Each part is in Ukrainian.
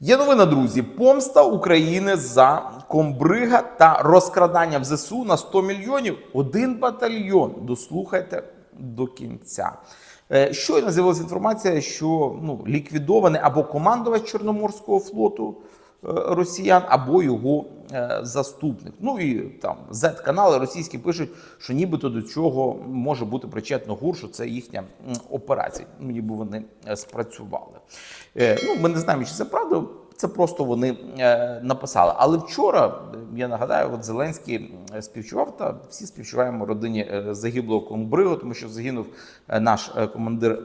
Є новина, друзі. Помста України за комбрига та розкрадання в ЗСУ на 100 мільйонів. Один батальйон. Дослухайте до кінця. Е, Щойно з'явилася інформація, що ну, ліквідований або командувач Чорноморського флоту росіян, або його е, заступник. Ну і там Z-канали російські пишуть, що нібито до цього може бути причетно ГУР, що це їхня операція. Ніби вони е, спрацювали. Е, Ну, ми не знаємо, чи це правда. Це просто вони е, написали. Але вчора е, я нагадаю, от Зеленський співчував та всі співчуваємо родині е, загиблого комбригу, тому що загинув е, наш е, командир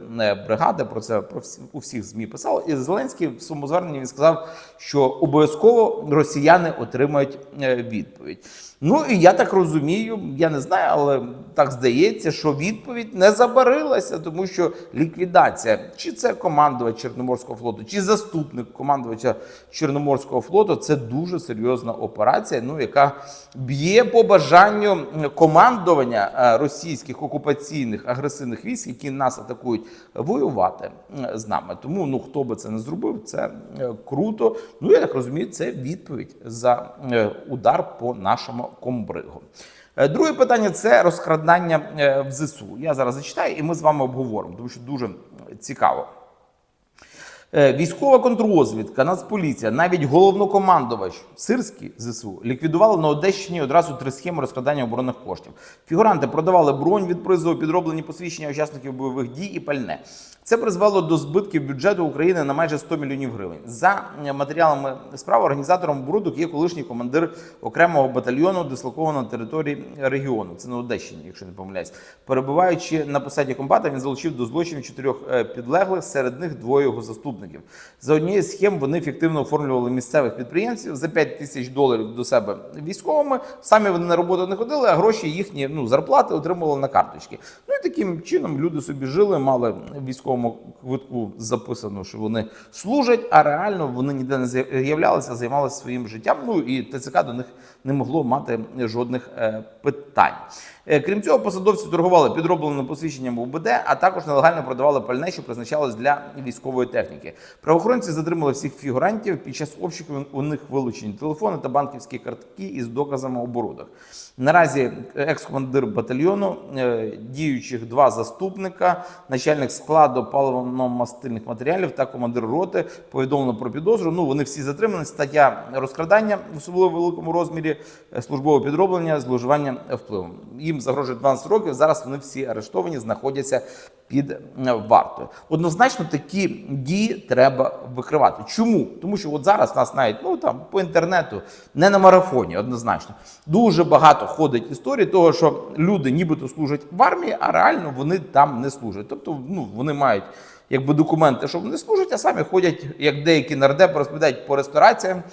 бригади. Про це про всі, у всіх змі писали. І Зеленський в своєму зверненні він сказав, що обов'язково росіяни отримають відповідь. Ну і я так розумію, я не знаю, але так здається, що відповідь не забарилася, тому що ліквідація, чи це командувач Чорноморського флоту, чи заступник командувача Чорноморського флоту, це дуже серйозна операція, ну яка б'є по бажанню командування е, російських окупаційних агресивних військ, які нас атакують, воювати з нами. Тому ну хто би це не зробив, це е, круто. Ну я так розумію, це відповідь за е, удар по нашому комбригу. Друге питання це розкрадання в ЗСУ. Я зараз зачитаю, і ми з вами обговоримо, тому що дуже цікаво. Е, Військова контррозвідка, Нацполіція, навіть головнокомандувач Сирський ЗСУ ліквідували на Одещині одразу три схеми розкрадання оборонних коштів. Фігуранти продавали бронь від призову, підроблені посвідчення учасників бойових дій і пальне. Це призвело до збитків бюджету України на майже 100 мільйонів гривень. За е, матеріалами справи організатором оборудок є колишній командир окремого батальйону, дислокованого на території регіону. Це на Одещині, якщо не помиляюсь. Перебуваючи на посаді комбата, він залучив до злочинів чотирьох е, підлеглих, серед них двоє його заступників. За однією з схем вони фіктивно оформлювали місцевих підприємців за 5 тисяч доларів до себе військовими. Самі вони на роботу не ходили, а гроші їхні ну зарплати отримували на карточки. Ну таким чином люди собі жили, мали військовому квитку записано, що вони служать, а реально вони ніде не з'являлися, займалися своїм життям. Ну і ТЦК до них не могло мати жодних е, питань. Е, Крім цього, посадовці торгували підробленим посвідченням УБД, а також нелегально продавали пальне, що призначалось для військової техніки. Правоохоронці затримали всіх фігурантів. Під час обшуку у них вилучені телефони та банківські картки із доказами оборудок. Наразі екс-командир батальйону, е, діючих два заступника, начальник складу паливно-мастильних матеріалів та командир роти повідомлено про підозру. Ну вони всі затримані. Стаття розкрадання в особливо великому розмірі, е, службове підроблення, зловживання впливом. Їм загрожує 12 років. Зараз вони всі арештовані, знаходяться під е, вартою. Однозначно, такі дії треба викривати. Чому? Тому що от зараз нас навіть ну там по інтернету, не на марафоні, однозначно, дуже багато ходить історії того, що люди нібито служать в армії, а реально вони там не служать. Тобто, ну вони мають. Якби документи, що вони служать, а самі ходять, як деякі нардепи розповідають по рестораціям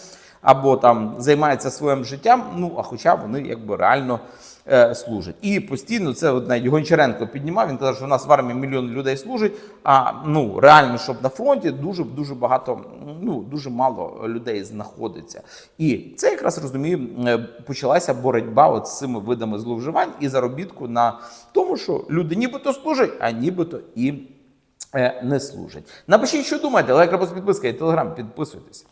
або там займаються своїм життям. Ну а хоча вони якби реально е, служать. І постійно це от навіть Гончаренко піднімав. Він казав, що в нас в армії мільйон людей служить. А ну реально, щоб на фронті дуже дуже багато, ну дуже мало людей знаходиться. І це якраз розумію, е, почалася боротьба от з цими видами зловживань і заробітку на тому, що люди нібито служать, а нібито і е, не служать. Напишіть, що думаєте, лайк, репост, підписка і телеграм, підписуйтесь.